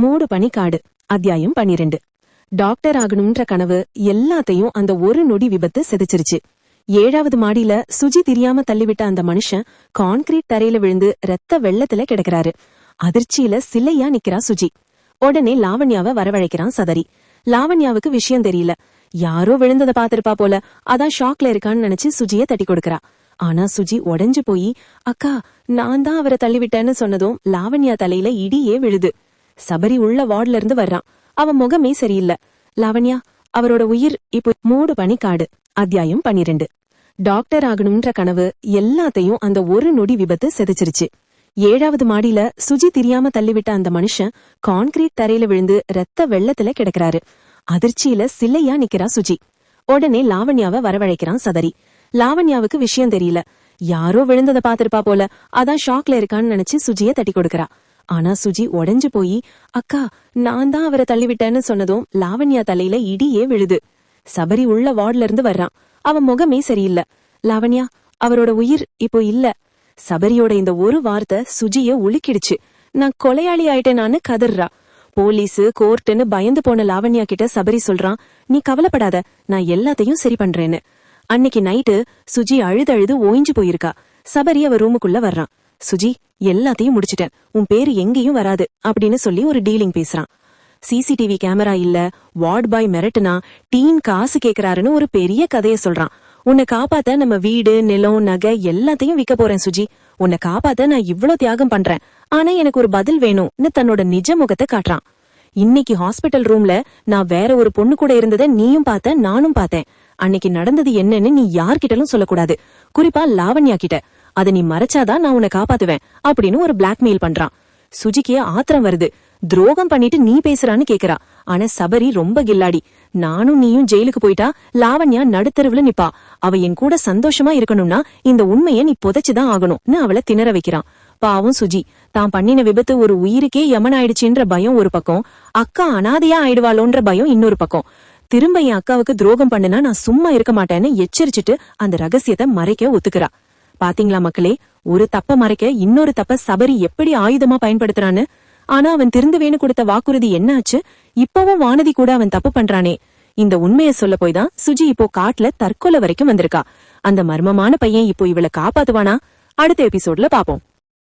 மூடு பனி காடு அத்தியாயம் பனிரெண்டு. டாக்டர் ஆகணும்ன்ற கனவு எல்லாத்தையும் அந்த ஒரு நொடி விபத்து செதுச்சிருச்சு. ஏழாவது மாடியில சுஜி தெரியாம தள்ளிவிட்ட அந்த மனுஷன் கான்கிரீட் தரையில விழுந்து ரத்த வெள்ளத்துல கிடக்குறாரு. அதிர்ச்சியில சிலையா நிக்கிறா சுஜி. உடனே லாவண்யாவை வரவழைக்கிறான் சதரி லாவண்யாவுக்கு விஷயம் தெரியல. யாரோ விழுந்தத பாத்திருப்பா போல. அதான் ஷாக்ல இருக்கான்னு நினைச்சு சுஜிய தட்டி கொடுக்கறா. ஆனா சுஜி உடைஞ்சு போய் அக்கா நான் தான் அவரை தள்ளிவிட்டேன்னு சொன்னதும் லாவண்யா தலையில இடியே விழுது. சபரி உள்ள வார்டுல இருந்து வர்றான். அவன் முகமே சரியில்லை. லாவண்யா அவரோட உயிர் இப்போ மூடு பணி காடு அத்தியாயம் பனிரெண்டு. டாக்டர் ஆகணும்ன்ற கனவு எல்லாத்தையும் அந்த ஒரு நொடி விபத்து செதுச்சிருச்சு. ஏழாவது மாடியில சுஜி தெரியாம தள்ளிவிட்ட அந்த மனுஷன் கான்கிரீட் தரையில விழுந்து ரத்த வெள்ளத்துல கிடக்குறாரு. அதிர்ச்சியில சில்லையா நிக்கிறா சுஜி. உடனே லாவண்யாவை வரவழைக்கிறான் சதரி லாவண்யாவுக்கு விஷயம் தெரியல. யாரோ விழுந்தத பாத்திருப்பா போல. அதான் ஷாக்ல இருக்கான்னு நினைச்சு சுஜிய தட்டி கொடுக்கறா. ஆனா சுஜி உடைஞ்சு போய் அக்கா நான் தான் அவரை தள்ளிவிட்டேன்னு சொன்னதும் லாவண்யா தலையில இடியே விழுது. சபரி உள்ள வார்டுல இருந்து வர்றான். அவன் முகமே சரியில்ல. லாவண்யா அவரோட உயிர் இப்போ இல்ல. சபரியோட இந்த ஒரு வார்த்தை சுஜிய உலுக்கிடுச்சு. நான் கொலையாளி ஆயிட்டேனான்னு கதர்றா போலீஸு கோர்ட்டுன்னு பயந்து போன லாவண்யா கிட்ட சபரி சொல்றான் நீ கவலைப்படாத நான் எல்லாத்தையும் சரி பண்றேன்னு. அன்னைக்கு நைட்டு சுஜி அழுதழுது ஓய்ஞ்சு போயிருக்கா. சபரி அவ ரூமுக்குள்ள வர்றான். சுஜி எல்லாத்தையும் முடிச்சிட்டேன். உன் பேரு எங்கேயும் வராது அப்படின்னு சொல்லி ஒரு டீலிங் பேசுறான். சிசிடிவி கேமரா இல்ல வார்ட் பாய் மிரட்டுனா டீன் காசு கேக்குறாருன்னு ஒரு பெரிய கதைய சொல்றான். உன்னை காப்பாத்த நம்ம வீடு நிலம் நகை எல்லாத்தையும் விற்க போறேன் சுஜி. உன்னை காப்பாத்த நான் இவ்ளோ தியாகம் பண்றேன். ஆனா எனக்கு ஒரு பதில் வேணும்னு தன்னோட நிஜ முகத்தை காட்டுறான். இன்னைக்கு ஹாஸ்பிட்டல் ரூம்ல நான் வேற ஒரு பொண்ணு கூட இருந்ததை நீயும் பார்த்த நானும் பார்த்தேன். அன்னைக்கு நடந்தது என்னன்னு நீ யார்கிட்டலும் சொல்லக்கூடாது. குறிப்பா லாவண்யா கிட்ட. அதை நீ மறைச்சாதான் நான் உன்னை காப்பாத்துவேன் அப்படின்னு ஒரு பிளாக்மெயில் பண்றான். சுஜிக்கு ஆத்திரம் வருது. துரோகம் பண்ணிட்டு நீ பேசுறான்னு கேக்குறா. ஆனா சபரி ரொம்ப கில்லாடி. நானும் நீயும் ஜெயிலுக்கு போயிட்டா லாவண்யா நடுத்தருவுல நிப்பா. அவ என் கூட சந்தோஷமா இருக்கணும்னா இந்த உண்மையை நீ புதைச்சுதான் ஆகணும்னு அவளை திணற வைக்கிறான். பாவம் சுஜி. தான் பண்ணின விபத்து ஒரு உயிருக்கே யமன் ஆயிடுச்சுன்ற பயம் ஒரு பக்கம். அக்கா அனாதையா ஆயிடுவாளோன்ற பயம் இன்னொரு பக்கம். திரும்ப என் அக்காவுக்கு துரோகம் பண்ணுனா நான் சும்மா இருக்க மாட்டேன்னு எச்சரிச்சுட்டு அந்த ரகசியத்தை மறைக்க ஒத்துக்கிறா. பாத்தீங்களா மக்களே? ஒரு தப்ப மறைக்க இன்னொரு தப்ப சபரி எப்படி ஆயுதமா பயன்படுத்துறான்னு? ஆனா அவன் திருந்துவேன்னு கொடுத்த வாக்குறுதி என்னாச்சு? இப்பவும் வானதி கூட அவன் தப்பு பண்றானே. இந்த உண்மையை சொல்ல போய் தான் சுஜி இப்போ காட்டுல தற்கொலை வரைக்கும் வந்திருக்கா. அந்த மர்மமான பையன் இப்போ இவளை காப்பாத்துவானா? அடுத்த எபிசோட்ல பாப்போம்.